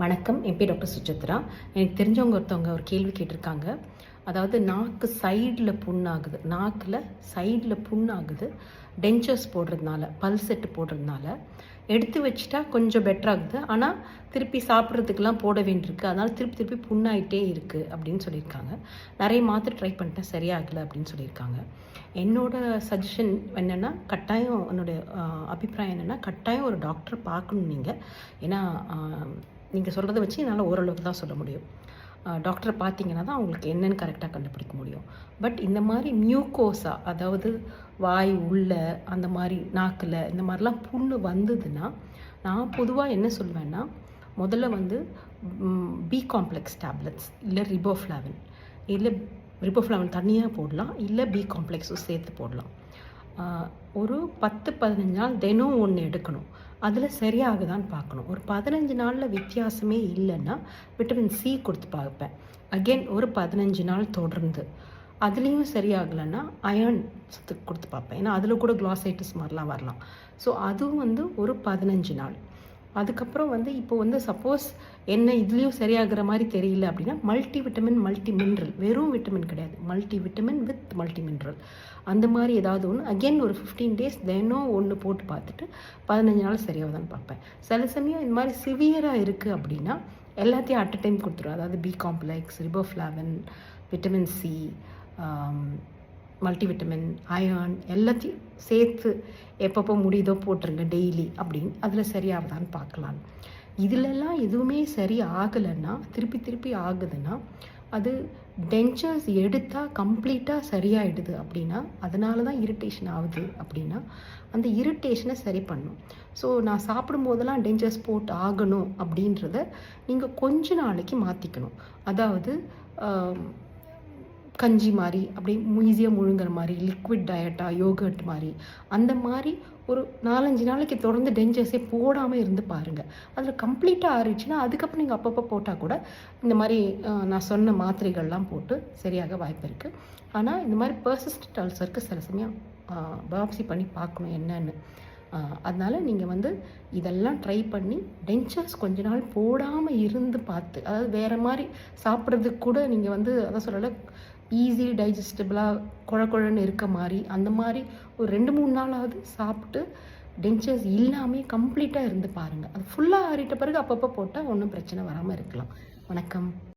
வணக்கம். என் பேர் டாக்டர் சுச்சித்ரா எனக்கு தெரிஞ்சவங்க ஒருத்தவங்க ஒரு கேள்வி கேட்டிருக்காங்க. அதாவது நாக்கு சைடில் புண்ணாகுது. நாக்கில் சைடில் புண்ணாகுது. டென்ச்சர்ஸ் போடுறதுனால பல் செட்டு போடுறதுனால. எடுத்து வச்சுட்டா கொஞ்சம் பெட்டராகுது ஆனால் திருப்பி சாப்பிட்றதுக்கெலாம் போட வேண்டியிருக்கு. அதனால் திருப்பி திருப்பி புண்ணாயிட்டே இருக்குது அப்படின்னு சொல்லியிருக்காங்க. நிறைய மாத்திரை ட்ரை பண்ணிட்டேன். சரியாகலை அப்படின்னு சொல்லியிருக்காங்க. என்னோட சஜஷன் என்னென்னா கட்டாயம் என்னுடைய அபிப்பிராயம் என்னென்னா கட்டாயம் ஒரு டாக்டர் பார்க்கணும் நீங்கள் ஏன்னா நீங்கள் சொல்கிறத வச்சு என்னால் ஓரளவுக்கு தான் சொல்ல முடியும். டாக்டரை பார்த்தீங்கன்னா தான் அவங்களுக்கு என்னென்னு கரெக்டாக கண்டுபிடிக்க முடியும். பட் இந்த மாதிரி மியூக்கோஸா அதாவது வாய் உள்ள அந்த மாதிரி நாக்கில் இந்த மாதிரிலாம் புண்ணு வந்ததுன்னா நான் பொதுவாக என்ன சொல்வேன்னா முதல்ல வந்து பி காம்ப்ளெக்ஸ் டேப்லெட்ஸ் இல்லை ரிபோஃப்ளாவின் இல்லை ரிபோஃப்ளாவின் தனியாக போடலாம் இல்லை பி காம்ப்ளெக்ஸும் சேர்த்து போடலாம். ஒரு பத்து பதினஞ்சு நாள் தினம் ஒன்று எடுக்கணும். அதில் சரியாகுதான்னு பார்க்கணும். ஒரு பதினஞ்சு நாளில் வித்தியாசமே இல்லைன்னா விட்டமின் சி கொடுத்து பார்ப்பேன். அகெயின் ஒரு பதினஞ்சு நாள் தொடர்ந்து. அதுலேயும் சரியாகலைன்னா அயர்ன் சத்து கொடுத்து பார்ப்பேன். ஏன்னா அதில் கூட குளாசைட்டிஸ் மாதிரிலாம் வரலாம். ஸோ அதுவும் வந்து ஒரு பதினஞ்சு நாள். அதுக்கப்புறம் வந்து இப்போ வந்து சப்போஸ் என்ன இதுலேயும் சரியாகிற மாதிரி தெரியல அப்படின்னா மல்டி விட்டமின் மல்டி மினரல் வெறும் விட்டமின் கிடையாது. Multi vitamin with multi mineral அந்த மாதிரி ஏதாவது ஒன்று அகெயின் ஒரு ஃபிஃப்டீன் டேஸ் தினம் ஒன்று போட்டு பார்த்துட்டு பதினஞ்சு நாள் சரியாகுதான்னு பார்ப்பேன். சில சமயம் இந்த மாதிரி சிவியராக இருக்குது அப்படின்னா எல்லாத்தையும் அட் அ டைம் கொடுத்துரும் அதாவது B complex riboflavin vitamin C multivitamin iron எல்லாத்தையும் சேர்த்து எப்பப்போ முடியுதோ போட்டுருங்க டெய்லி அப்படின்னு. அதில் சரியாகுதான்னு பார்க்கலாம். இதிலெல்லாம் எதுவுமே சரி ஆகலைன்னா திருப்பி திருப்பி ஆகுதுன்னா அது டென்ச்சர்ஸ் எடுத்தால் கம்ப்ளீட்டாக சரியாயிடுது அப்படின்னா அதனால தான் இரிட்டேஷன் ஆகுது அப்படின்னா அந்த இரிட்டேஷனை சரி பண்ணும். ஸோ நான் சாப்பிடும்போதெல்லாம் டென்ச்சர்ஸ் போட்டு ஆகணும் அப்படின்றத நீங்கள் கொஞ்ச நாளைக்கு மாற்றிக்கணும் அதாவது கஞ்சி மாதிரி அப்படியே ஈஸியாக முழுங்குற மாதிரி லிக்விட் டயட்டாக யோகர்ட் மாதிரி அந்த மாதிரி ஒரு நாலஞ்சு நாளைக்கு தொடர்ந்து டெஞ்சர்ஸே போடாமல் இருந்து பாருங்கள் அதில் கம்ப்ளீட்டாக ஆறிடுச்சுன்னா அதுக்கப்புறம் நீங்கள் அப்பப்போ போட்டால் கூட இந்த மாதிரி நான் சொன்ன மாத்திரைகள்லாம் போட்டு சரியாக வாய்ப்பு இருக்குது ஆனால் இந்த மாதிரி பர்சிஸ்டன்ட் அல்சருக்கு சில சமயம் பாப்சி பண்ணி பார்க்கணும் என்னன்னு. அதனால் நீங்கள் வந்து இதெல்லாம் ட்ரை பண்ணி டென்ச்சர்ஸ் கொஞ்ச நாள் போடாமல் இருந்து பார்த்து அதாவது வேறு மாதிரி சாப்பிட்றதுக்கு கூட நீங்கள் வந்து அதான் சொல்லலை ஈஸி டைஜஸ்டபிளாக குழ குழன்னு இருக்க மாதிரி அந்த மாதிரி ஒரு ரெண்டு மூணு நாளாவது சாப்பிட்டு டென்ச்சர்ஸ் இல்லாமல் கம்ப்ளீட்டாக இருந்து பாருங்கள் அது ஃபுல்லாக ஆறிட்ட பிறகு அப்பப்போ போட்டால் ஒன்றும் பிரச்சனை வராமல் இருக்கலாம். வணக்கம்.